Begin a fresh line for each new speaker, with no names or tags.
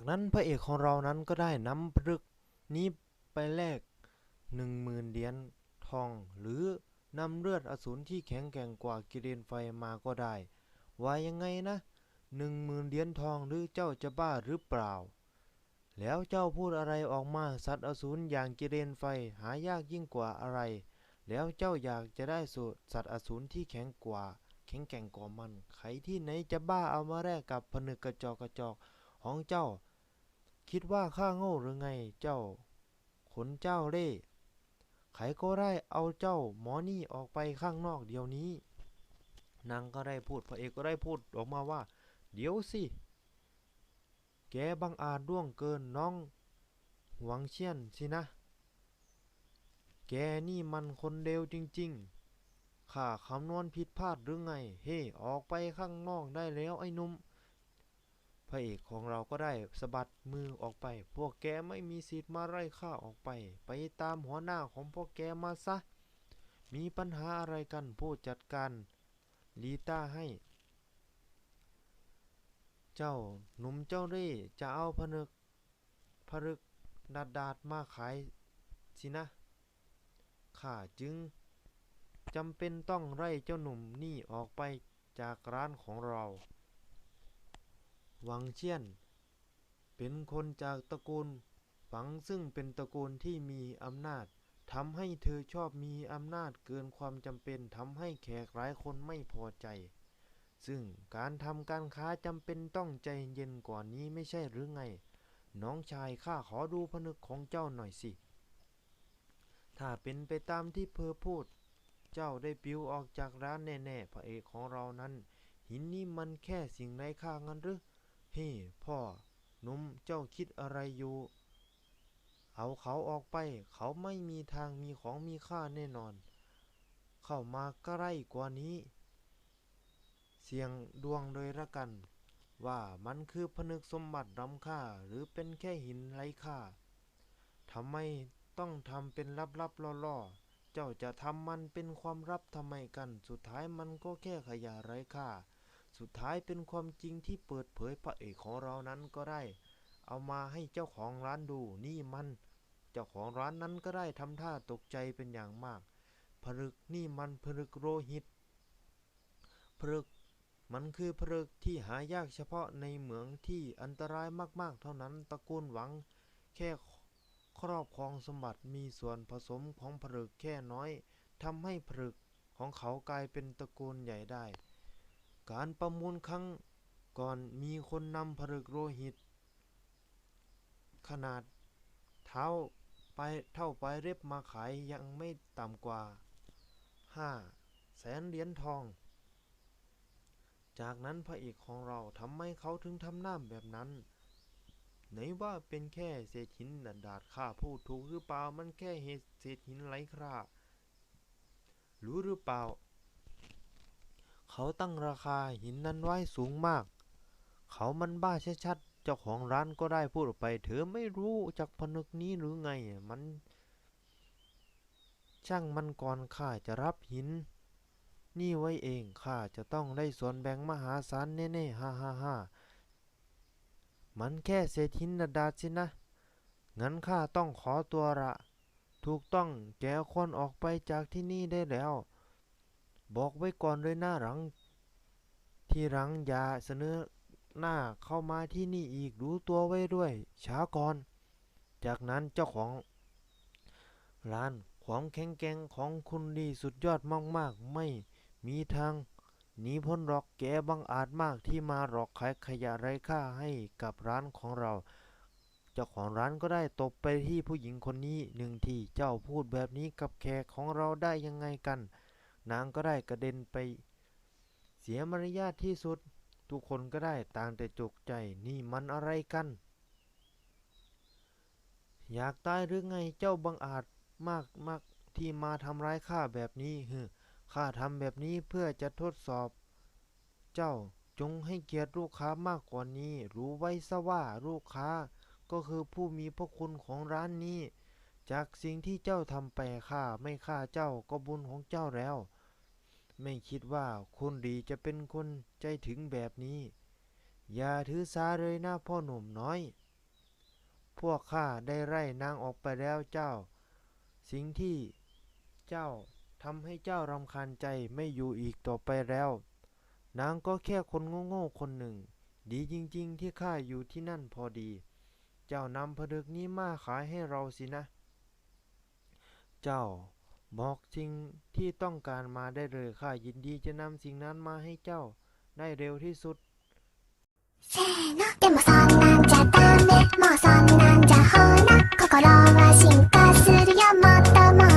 จากนั้นพระเอกของเรานั้นก็ได้นำพลึกนี้ไปแลกหนึ่งหมื่นเหรียญทอง หรือนำเลือดอสูรที่แข็งแกร่งกว่ากิเลนไฟมาก็ได้ ว่ายังไงนะหนึ่งหมื่นเหรียญทองหรือเจ้าจะบ้าหรือเปล่า แล้วเจ้าพูดอะไรออกมาสัตว์อสูรอย่างกิเลนไฟหายากยิ่งกว่าอะไร แล้วเจ้าอยากจะได้สูตรสัตว์อสูรที่แข็งกว่า แข็งแกร่งกว่ามันใครที่ไหนจะบ้าเอามาแลกกับผนึกกระจอกกระจอกของเจ้า คิดว่าข้าโง่หรือไงเจ้า ขนเจ้าเล่ห์ใครก็ได้เอาเจ้าหมอนี่ออกไปข้างนอกเดี๋ยวนี้ นางก็ได้พูดพระเอกก็ได้พูดออกมาว่า เดี๋ยวสิ แกบังอาจล่วงเกินน้องหวังเชียนสินะ แกนี่มันคนเลวจริง ๆ ข้าคำนวณผิดพลาดหรือไง เฮ้ ออกไปข้างนอกได้แล้วไอ้นุ่ม พระเอกของเราก็ได้สะบัดมือออกไป พวกแกไม่มีสิทธิ์มาไล่ข้าออกไป ไปตามหัวหน้าของพวกแกมาซะ มีปัญหาอะไรกันผู้จัดการลีต้าให้ เจ้าหนุ่มเจ้าเร่จะเอาผนึกผลึกดาดดาดมาขายสินะ ข้าจึงจำเป็นต้องไล่เจ้าหนุ่มนี่ออกไปจากร้านของเรา หวังเชียน เป็นคนจากตระกูลฝังซึ่งเป็นตระกูลที่มีอำนาจทำให้เธอชอบมีอำนาจเกินความจำเป็นทำให้แขกหลายคนไม่พอใจ ซึ่งการทำการค้าจำเป็นต้องใจเย็นกว่านี้ไม่ใช่หรือไง น้องชายข้าขอดูผนึกของเจ้าหน่อยสิ ถ้าเป็นไปตามที่เพอพูด เจ้าได้ปลิวออกจากร้านแน่ๆพระเอกของเรานั้น หินนี่มันแค่สิ่งไร้ค่างั้นหรือ เฮ้พ่อหนุ่มเจ้าคิดอะไรอยู่ เอาเขาออกไป เขาไม่มีทางมีของมีค่าแน่นอน เข้ามาใกล้กว่านี้ เสียงดวงเลยละกัน ว่ามันคือผนึกสมบัติล้ำค่าหรือเป็นแค่หินไร้ค่าทำไมต้องทำเป็นลับๆล่อๆเจ้าจะทำมันเป็นความลับทำไมกัน สุดท้ายมันก็แค่ขยะไร้ค่า สุดท้ายเป็นความจริงที่เปิดเผยพระเอกของเรานั้นก็ได้ เอามาให้เจ้าของร้านดูนี่มัน เจ้าของร้านนั้นก็ได้ทำท่าตกใจเป็นอย่างมากผลึกนี่มันผลึกโลหิตผลึกมันคือผลึกที่หายากเฉพาะในเหมืองที่อันตรายมากๆ เท่านั้นตระกูลหวัง แค่ครอบครองสมบัติมีส่วนผสมของผลึกแค่น้อยทำให้ผลึกของเขากลายเป็นตระกูลใหญ่ได้ การประมูลครั้งก่อนมีคนนำผลึกโลหิต ขนาดเท้าไปเท่าไปลายบมาขายยังไม่ต่ำกว่าห้าแสนเหรียญทอง จากนั้นพระเอกของเราทำไมเขาถึงทำหน้าแบบนั้น ไหนว่าเป็นแค่เศษหินดาดข้าพูดถูกหรือเปล่ามันแค่เหตุเศษหินไร้ค่ารู้หรือเปล่า เขาตั้งราคาหินนั้นไว้สูงมาก เขามันบ้าชัดๆ เจ้าของร้านก็ได้พูดออกไป เธอไม่รู้จักผนึกนี้หรือไง มัน ช่างมันก่อนข้าจะรับหิน นี่ไว้เองข้าจะต้องได้ส่วนแบ่งมหาศาลแน่ๆฮ่าฮ่าฮ่ามันแค่เศษหินดาดๆสินะ งั้นข้าต้องขอตัวละ ถูกต้องแกควรออกไปจากที่นี่ได้แล้ว บอกไว้ก่อนเลยหนะหลัง ที่หลังอย่าเสนอหน้าเข้ามาที่นี่อีกรู้ตัวไว้ด้วยช้าก่อน จากนั้นเจ้าของร้านความแข็งแกร่งของคุณดีสุดยอดมากๆ ไม่มีทางหนีพ้นหรอกแกบังอาจมากที่มาหลอกขายขยะไร้ค่าให้กับร้านของเรา เจ้าของร้านก็ได้ตบไปที่ผู้หญิงคนนี้หนึ่งทีเจ้าพูดแบบนี้กับแขกของเราได้ยังไงกัน นางก็ได้กระเด็นไป เสียมารยาทที่สุด ทุกคนก็ได้ต่างแต่จกใจนี่มันอะไรกัน อยากตายหรือไงเจ้าบังอาจมากมากที่มาทำร้ายข้าแบบนี้ฮึข้าทำแบบนี้เพื่อจะทดสอบ เจ้าจงให้เกียรติลูกค้ามากกว่านี้ รู้ไว้ซะว่าลูกค้าก็คือผู้มีพระคุณของร้านนี้ จากสิ่งที่เจ้าทำไปข้าไม่ฆ่าเจ้าก็บุญของเจ้าแล้ว ไม่คิดว่าคุณดีจะเป็นคนใจถึงแบบนี้ อย่าถือสาเลยนะพ่อหนุ่มน้อย พวกข้าได้ไล่นางออกไปแล้วเจ้า สิ่งที่เจ้าทำให้เจ้ารำคาญใจไม่อยู่อีกต่อไปแล้ว นางก็แค่คนโง่ๆคนหนึ่ง ดีจริงๆที่ข้าอยู่ที่นั่นพอดี เจ้านำผลึกนี้มาขายให้เราสินะ เจ้าบอกสิ่งที่ต้องการมาได้เลยข้ายินดีจะนำสิ่งนั้นมาให้เจ้าได้เร็วที่สุด
せーのでもそんなんじゃダメもうそんなんじゃほら心は進化するよもっとも